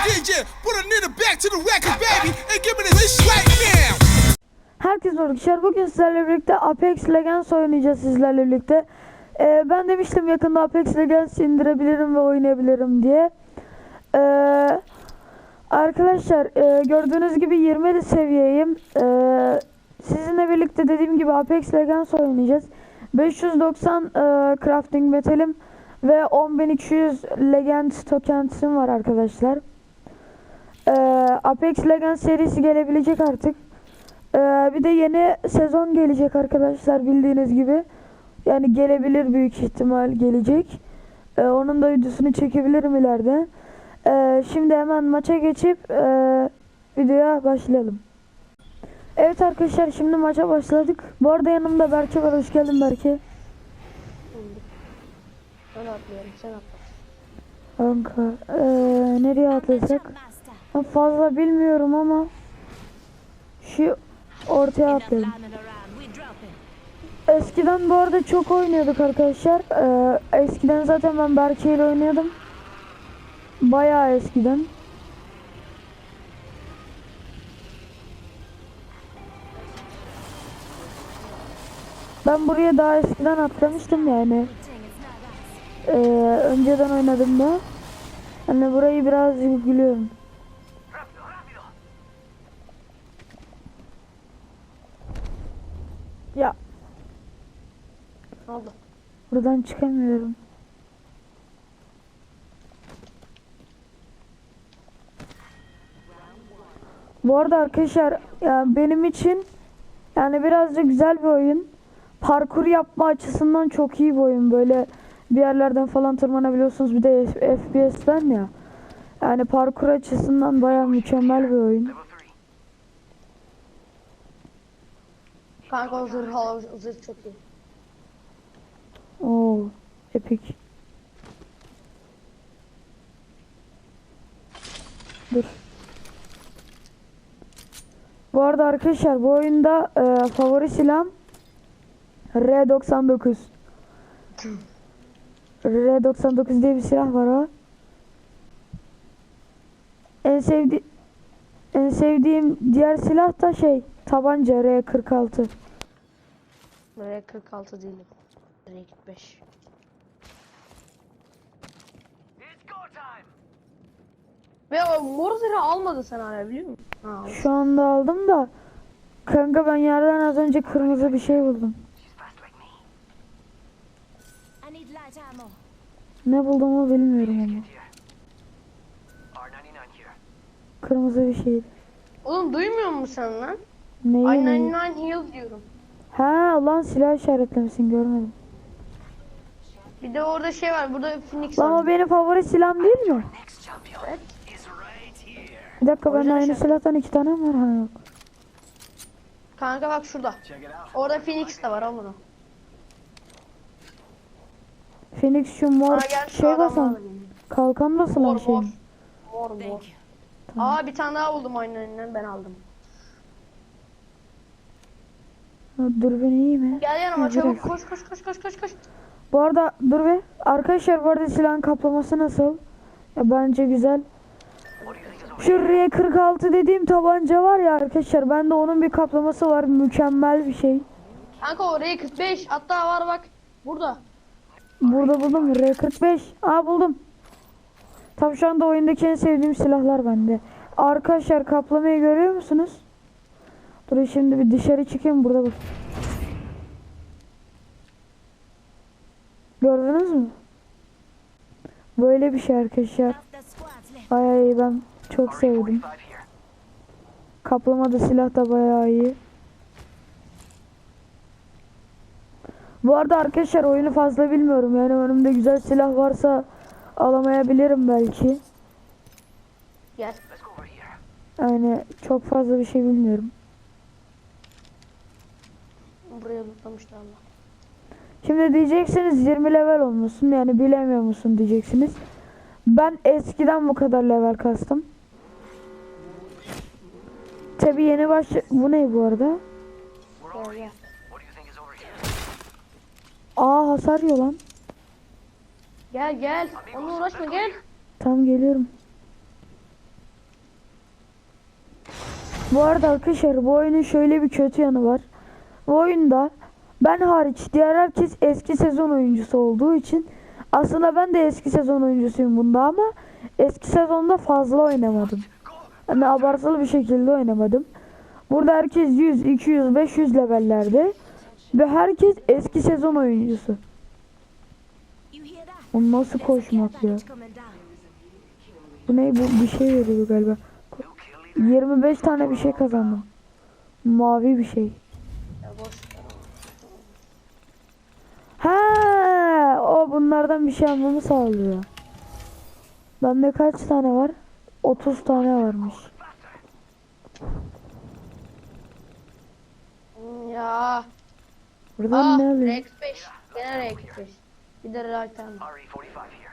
DJ, put a nigga back to the record, baby, and give me this right now. Herkese arkadaşlar bugün sizlerle birlikte Apex Legends oynayacağız sizlerle birlikte. Ee, ben demiştim yakında Apex Legends indirebilirim ve oynayabilirim diye. Ee, arkadaşlar e, gördüğünüz gibi 20 seviyeyim. Ee, sizinle birlikte dediğim gibi Apex Legends oynayacağız. 590 e, crafting metalim ve 10200 legend tokensim var arkadaşlar. Ee, Apex Legends serisi gelebilecek artık. Ee, bir de yeni sezon gelecek arkadaşlar bildiğiniz gibi. Yani gelebilir büyük ihtimal gelecek. Ee, onun da videosunu çekebilirim ileride. Ee, şimdi hemen maça geçip e, videoya başlayalım. Evet arkadaşlar şimdi maça başladık. Bu arada yanımda Berke var. Hoş geldin Berke. Ben atlıyorum sen atla. Kanka ee, nereye atlasak? Fazla bilmiyorum ama şu ortaya atlayalım. Eskiden bu arada çok oynuyorduk arkadaşlar. Ee, eskiden zaten ben Berke ile oynuyordum. Bayağı eskiden. Ben buraya daha eskiden atlamıştım yani. Ee, önceden oynadım da. Hani burayı biraz biliyorum. Ya oldu? buradan çıkamıyorum. Bu arada arkadaşlar yani benim için yani birazcık güzel bir oyun. Parkur yapma açısından çok iyi bir oyun. Böyle bir yerlerden falan tırmanabiliyorsunuz. Bir de F- FPS'ten ya. Yani parkur açısından baya mükemmel bir oyun. Kanka o zırh hava zırh çok iyi. Oo, epik. Dur. Bu arada arkadaşlar bu oyunda e, favori silahım R99. R99 diye bir silah var o. En sevdi en sevdiğim diğer silah da şey tabanca R46. Buraya 46 değilim. Buraya 45. Ve o mor zırhı almadın sen hala biliyor musun? Ha. Şu anda aldım da kanka ben yerden az önce kırmızı bir şey buldum. Ne bulduğumu bilmiyorum ama. Kırmızı bir şey. Oğlum duymuyor musun sen lan? Neyi? Ay neyi? 99 heal diyorum. Ha lan silah işaretlemişsin görmedim. Bir de orada şey var. Burada Phoenix Lan o var. benim favori silahım değil mi? Evet. Bir dakika Orada aynı şey- silahtan iki tane mi var? Ha yok. Kanka bak şurada. Orada Phoenix de var al bunu. Phoenix şu mor Aa, gel şu şey basan. Kalkan basılan Mor şey. mor. Mor mor. Aa bir tane daha buldum aynen ben aldım. Ha, Dürbün iyi mi? Gel yanıma çabuk koş koş koş koş koş koş. Bu arada dur be. Arkadaşlar bu arada silahın kaplaması nasıl? Ya bence güzel. Şu R46 dediğim tabanca var ya arkadaşlar bende onun bir kaplaması var mükemmel bir şey. Kanka oraya 45 hatta var bak burada. Burada buldum R45. Aa buldum. Tam şu anda oyundaki en sevdiğim silahlar bende. Arkadaşlar kaplamayı görüyor musunuz? Dur şimdi bir dışarı çıkayım burada bak. Gördünüz mü? Böyle bir şey arkadaşlar. Ay ben çok sevdim. Kaplama da silah da bayağı iyi. Bu arada arkadaşlar oyunu fazla bilmiyorum. Yani önümde güzel silah varsa alamayabilirim belki. Gel. Yani çok fazla bir şey bilmiyorum. Buraya lootlamışlar Allah. Şimdi diyeceksiniz 20 level olmuşsun yani bilemiyor musun diyeceksiniz. Ben eskiden bu kadar level kastım. Tabi yeni baş... Bu ne bu arada? Aa hasar yiyor lan. Gel gel. Onunla uğraşma gel. Tam geliyorum. Bu arada arkadaşlar bu oyunun şöyle bir kötü yanı var. Bu oyunda ben hariç diğer herkes eski sezon oyuncusu olduğu için aslında ben de eski sezon oyuncusuyum bunda ama eski sezonda fazla oynamadım. Hani abartılı bir şekilde oynamadım. Burada herkes 100, 200, 500 levellerde ve herkes eski sezon oyuncusu. Bu nasıl koşmak ya? Bu ne bu bir şey veriyor galiba. 25 tane bir şey kazandım. Mavi bir şey. Ha, o bunlardan bir şey almamı sağlıyor. Bende kaç tane var? 30 tane varmış. Ya. Buradan Aa, ne alayım? Rex 5. Gene Rex 5. Bir de Raytan.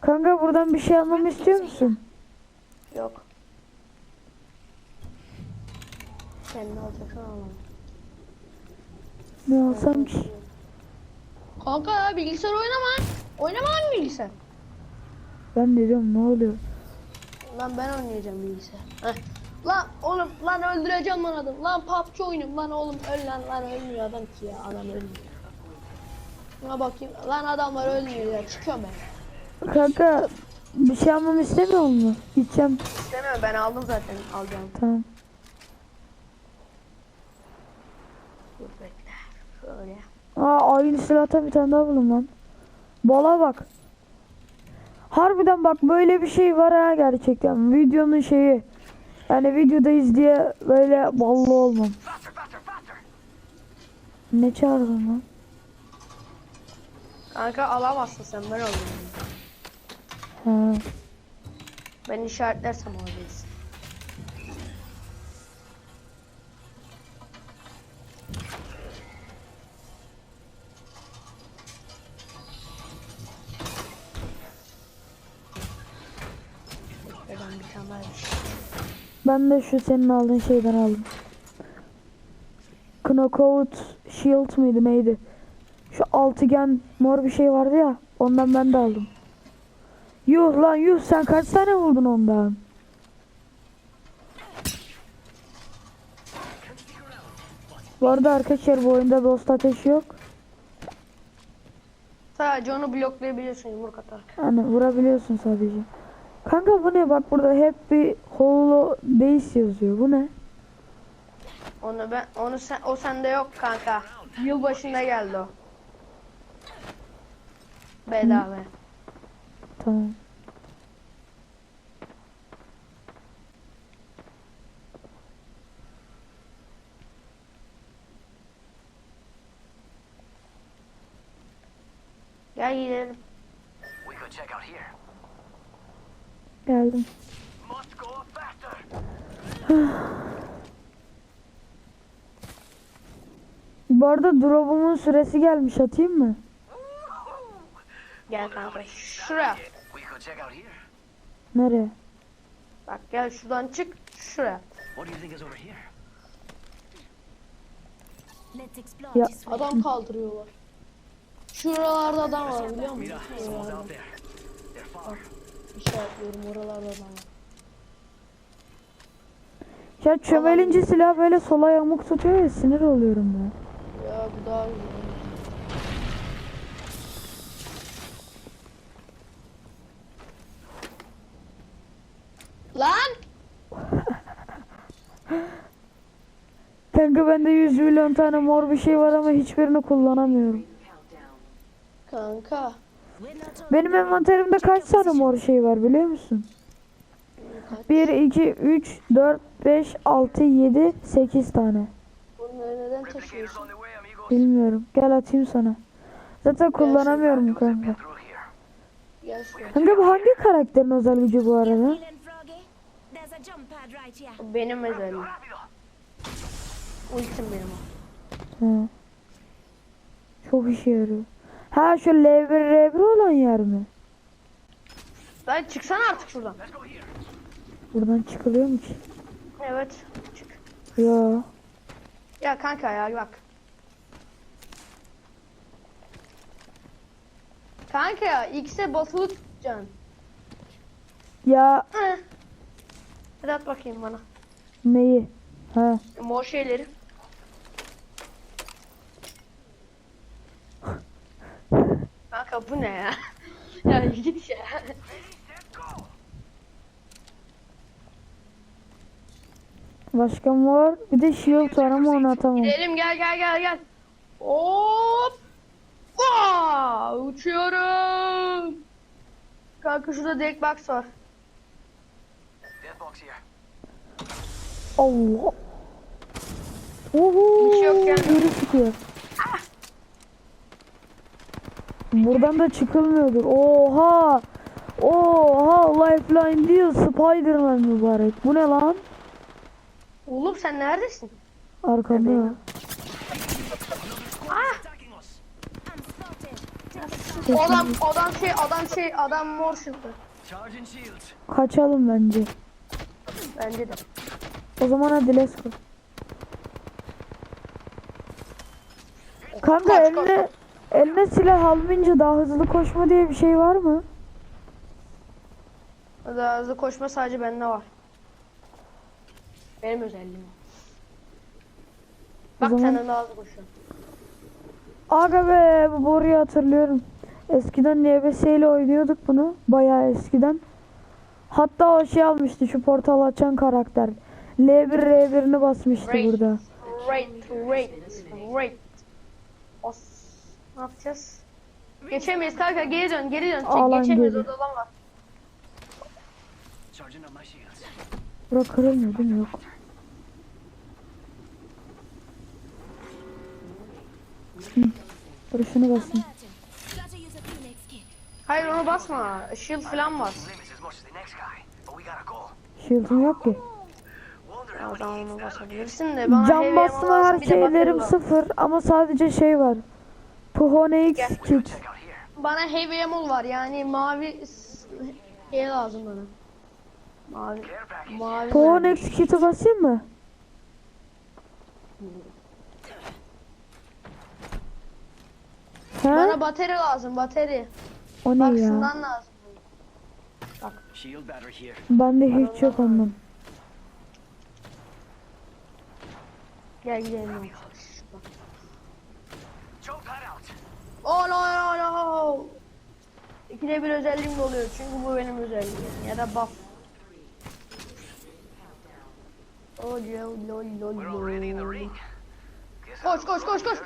Kanka buradan bir şey almamı istiyor musun? Yok. Sen ne alacaksan alalım. Ne alsam ki? Kanka ya bilgisayar oynama. Oynama lan bilgisayar. Ben de diyorum ne oluyor? Lan ben oynayacağım bilgisayar. Heh. Lan oğlum lan öldüreceğim lan adam. Lan PUBG oynuyorum lan oğlum öl lan lan ölmüyor adam ki ya adam ölmüyor. Buna bakayım lan adamlar ölmüyor ya çıkıyorum ben. Kanka bir şey almamı istemiyor mu? Gideceğim. İstemiyorum ben aldım zaten alacağım. Tamam. Dur bekle. Şöyle. Aa aynı silahta bir tane daha buldum lan. Bala bak. Harbiden bak böyle bir şey var ha gerçekten. Videonun şeyi. Yani videodayız diye böyle ballı olmam. Ne çağırdın lan? Kanka alamazsın sen ben alayım. Ha. Ben işaretlersem oradayız. Ben de şu senin aldığın şeyden aldım. Knockout Shield mıydı neydi? Şu altıgen mor bir şey vardı ya. Ondan ben de aldım. Yuh lan yuh sen kaç tane buldun ondan? Bu arada arkadaşlar bu oyunda dost ateşi yok. Sadece onu bloklayabiliyorsun yumruk atarken. Hani vurabiliyorsun sadece. Kanka bu ne bak burada hep bir holo base yazıyor. Bu ne? Onu ben onu sen o sende yok kanka. Yıl başında geldi o. Bedava. Tamam. Gel gidelim. Geldim. Faster. Bu arada drop'umun süresi gelmiş atayım mı? Gel kanka. Şuraya. Nereye? Bak gel şuradan çık. Şuraya. Ya-. Adam kaldırıyorlar. Şuralarda adam var biliyor musun? Şuralarda. İşaretliyorum oralarda var. Ya çömelince silah böyle sola yamuk tutuyor ya sinir oluyorum ben. Ya bu daha iyi. Lan! Kanka bende 100 milyon tane mor bir şey var ama hiçbirini kullanamıyorum. Kanka. Benim envanterimde kaç tane mor şey var biliyor musun? 1, 2, 3, 4, 5, 6, 7, 8 tane. Bunları neden taşıyorsun? Bilmiyorum. Gel atayım sana. Zaten kullanamıyorum kanka. Kanka bu hangi karakterin özel gücü bu arada? Benim özelim. Ultim benim o. Çok işe yarıyor. Ha şu L1 R1 olan yer mi? Lan çıksana artık şuradan. Buradan çıkılıyor mu ki? Evet. Çık. Ya. Ya kanka ya bak. Kanka ya X'e basılı tutacaksın. Ya. Hadi at bakayım bana. neyi? He. Mor şeyleri. Kanka bu ne ya? ya git ya. Başka mı var? Bir de shield var ama onu atamam. Gidelim gel gel gel gel. Hop. Vaa! Uçuyorum. Kanka şurada direkt box var. Dead box here. Allah. Oho. Bir şey yok yani. Biri çıkıyor. Buradan da çıkılmıyordur. Oha. Oha lifeline değil Spiderman mübarek. Bu ne lan? Oğlum sen neredesin? I'm spotted. Adam adam şey adam şey adam mor şıldı. Kaçalım bence. Bence de. O zaman hadi let's go. Kanka Koş, eline eline silah almayınca daha hızlı koşma diye bir şey var mı? Daha hızlı koşma sadece bende var. Benim özelliğim. Bak zaman- senden daha hızlı koşuyorum. Aga be bu boruyu hatırlıyorum. Eskiden NBS ile oynuyorduk bunu. Bayağı eskiden. Hatta o şey almıştı şu portal açan karakter. L1 R1'ini basmıştı Right. burada. Great, great, great. Ne yapacağız? Geçemeyiz kanka geri dön geri dön. Çek, Alan geçemeyiz geri. orada adam var. Charging up my shields. Bura kırılmıyor değil mi? Yok. Hı. Dur şunu basayım. Gotta use a phoenix kit. Hayır onu basma. Shield falan bas. Limits as much as the next guy, but we gotta go. Shield'ım yok ki. Wonder how many basabilirsin de bana Cam heavy basma ammo her lazım, bir de battery şeylerim lazım. sıfır ama sadece şey var. Out here. Bana heavy ammo var yani mavi şey lazım bana. Mavi. Mavi. Puhone mermi. X kit'i basayım mı? He? Bana bateri lazım bateri. O Bak ne ya? şundan lazım. Here. Bende hiç yok ondan. Gel gidelim. İkide bir özelliğim de oluyor çünkü bu benim özelliğim ya da buff. Oh lol lol lol Koş, koş, koş, koş.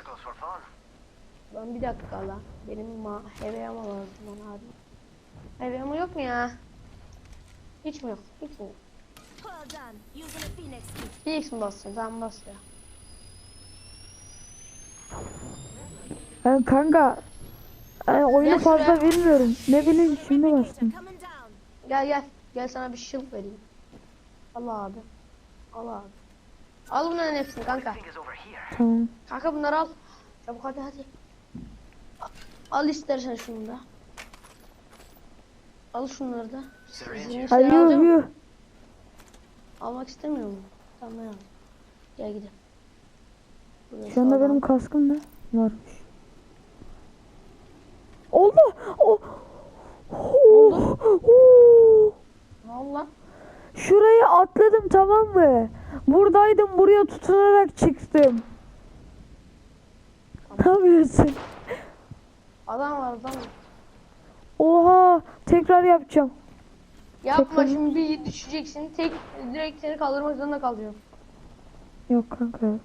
Lan bir dakika lan. Benim ma heavy ammo lazım bana abi. Heavy ammo yok mu ya? Hiç mi yok? Hiç mi yok? Phoenix mi bassın? Tamam bas ya. Ben kanka yani oyunu Gel fazla şuraya. bilmiyorum. Ne bileyim şimdi bastım. Gel gel. Gel sana bir shield vereyim. Al abi. Al abi. Al bunların hepsini kanka. Tamam. Kanka bunları al. Çabuk hadi hadi. Al istersen şunu da. Al şunları da. Hayır yuh. Almak istemiyor mu? Tamam ben alayım. Gel gidelim. Şu anda benim kaskım ne? Varmış. Allah! Oh! Oh! Oh! Oldu lan? Şurayı atladım tamam mı? Buradaydım buraya tutunarak çıktım. Ne yapıyorsun? Adam var adam. Oha! Tekrar yapacağım. Yapma Tekrar- şimdi bir düşeceksin. Tek direkt seni kaldırmak zorunda kalacağım. Yok kanka yok.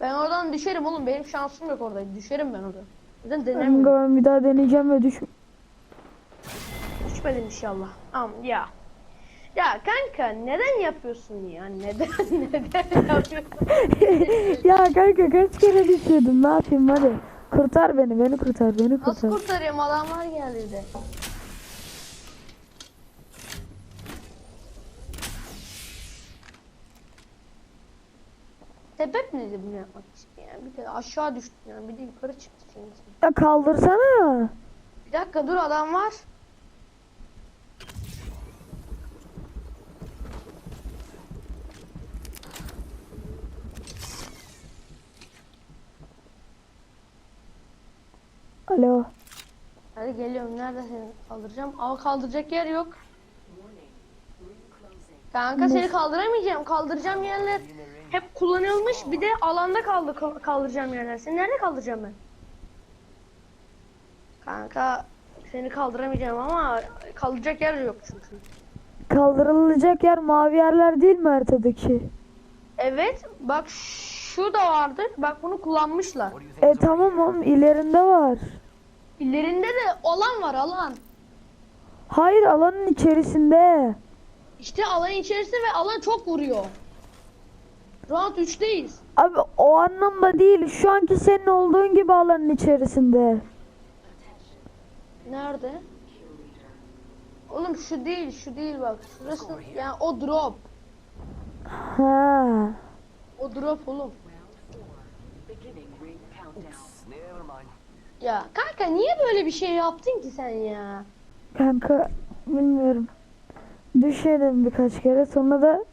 Ben oradan düşerim oğlum. Benim şansım yok orada. Düşerim ben orada. Kanka denemiyorum. ben bir daha deneyeceğim ve düş... Düşmedim inşallah. Am ya. Ya kanka neden yapıyorsun ya? Neden neden yapıyorsun? ya kanka kaç kere düşüyordum ne yapayım hadi. Kurtar beni beni kurtar beni Nasıl kurtar. kurtarayım adamlar geldi de. Sebep neydi bunu yapmak için? Bir de aşağı düştün yani bir de yukarı çıktı şimdi. Ya kaldırsana. Bir dakika dur adam var. Alo. Hadi geliyorum nerede seni kaldıracağım ama kaldıracak yer yok. Kanka seni kaldıramayacağım. Kaldıracağım yerler hep kullanılmış. Bir de alanda kaldı kal- kaldıracağım yerler. Seni nerede kaldıracağım ben? Kanka seni kaldıramayacağım ama kaldıracak yer yok çünkü. Kaldırılacak yer mavi yerler değil mi haritadaki? Evet bak şu da vardır. Bak bunu kullanmışlar. E tamam oğlum ilerinde var. İlerinde de alan var alan. Hayır alanın içerisinde. İşte alan içerisinde ve alan çok vuruyor. Round 3'teyiz. Abi o anlamda değil. Şu anki senin olduğun gibi alanın içerisinde. Nerede? Oğlum şu değil, şu değil bak. Şurası yani o drop. Ha. O drop oğlum. Ya kanka niye böyle bir şey yaptın ki sen ya? Kanka bilmiyorum. Düşerim birkaç kere sonra da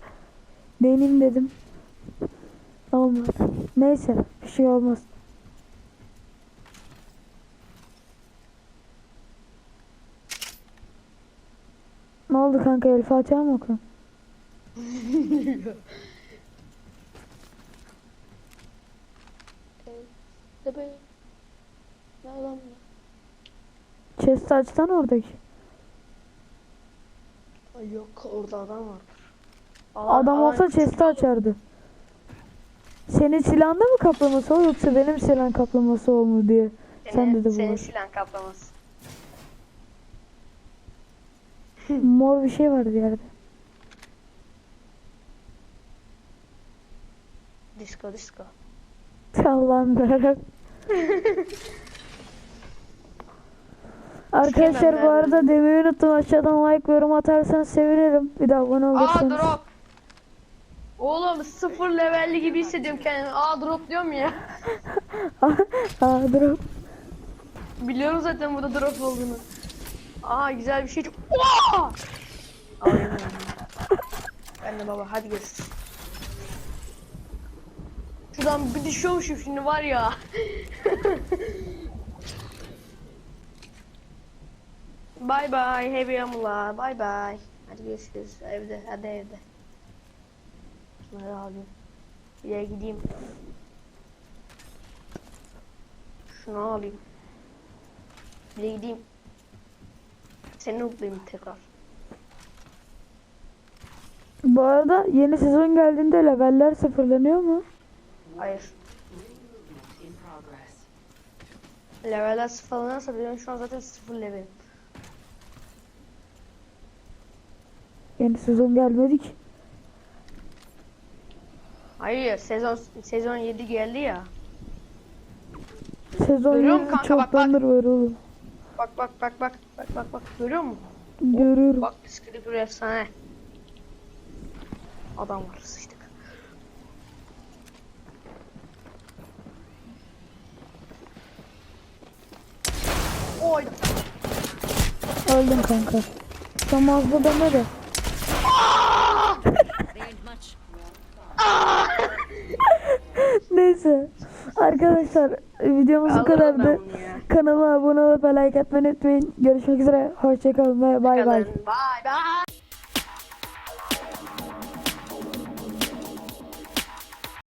deneyim dedim. Olmadı. Neyse bir şey olmaz. Ne oldu kanka El Fatiha mı adam Chest açsana oradaki. Ay yok orada adam var. Adam olsa chest'i açardı. Senin silahında mı kaplaması o yoksa benim silah kaplaması o mu diye. Sen de de Senin silah kaplaması. Mor bir şey vardı yerde. Disco disco. Yarabbim. Arkadaşlar bu arada demeyi unuttum. Aşağıdan like ve yorum atarsanız sevinirim. Bir de abone Aa olursanız. drop. Oğlum sıfır levelli gibi hissediyorum kendimi. Aa drop diyorum ya. Aa drop. Biliyorum zaten burada drop olduğunu. Aa güzel bir şey. Alayım ben. De baba hadi görüşürüz. Şuradan bir düşüyormuşum şimdi var ya. bye bye heavy amula bye bye. Hadi görüşürüz evde hadi evde. Şunları alayım. Bir gideyim. Şunu alayım. Bir de gideyim. Seni unutmayayım tekrar. Bu arada yeni sezon geldiğinde leveller sıfırlanıyor mu? Hayır. Leveller sıfırlanırsa benim şu an zaten sıfır level. Yeni sezon gelmedi ki. Hayır sezon sezon 7 geldi ya. Sezon Görüyor musun kanka? Bak, çoktandır var oğlum. Bak bak bak bak bak bak bak görüyor musun? Görüyorum. Bak Scripper efsane. Adam var sıçtık. Oy. Öldüm kanka. Tam ağzı deme Neyse. Arkadaşlar videomuz bu kadardı. Kanala abone olup like atmayı unutmayın. Görüşmek üzere. Hoşçakalın ve bay bay. Bye bye.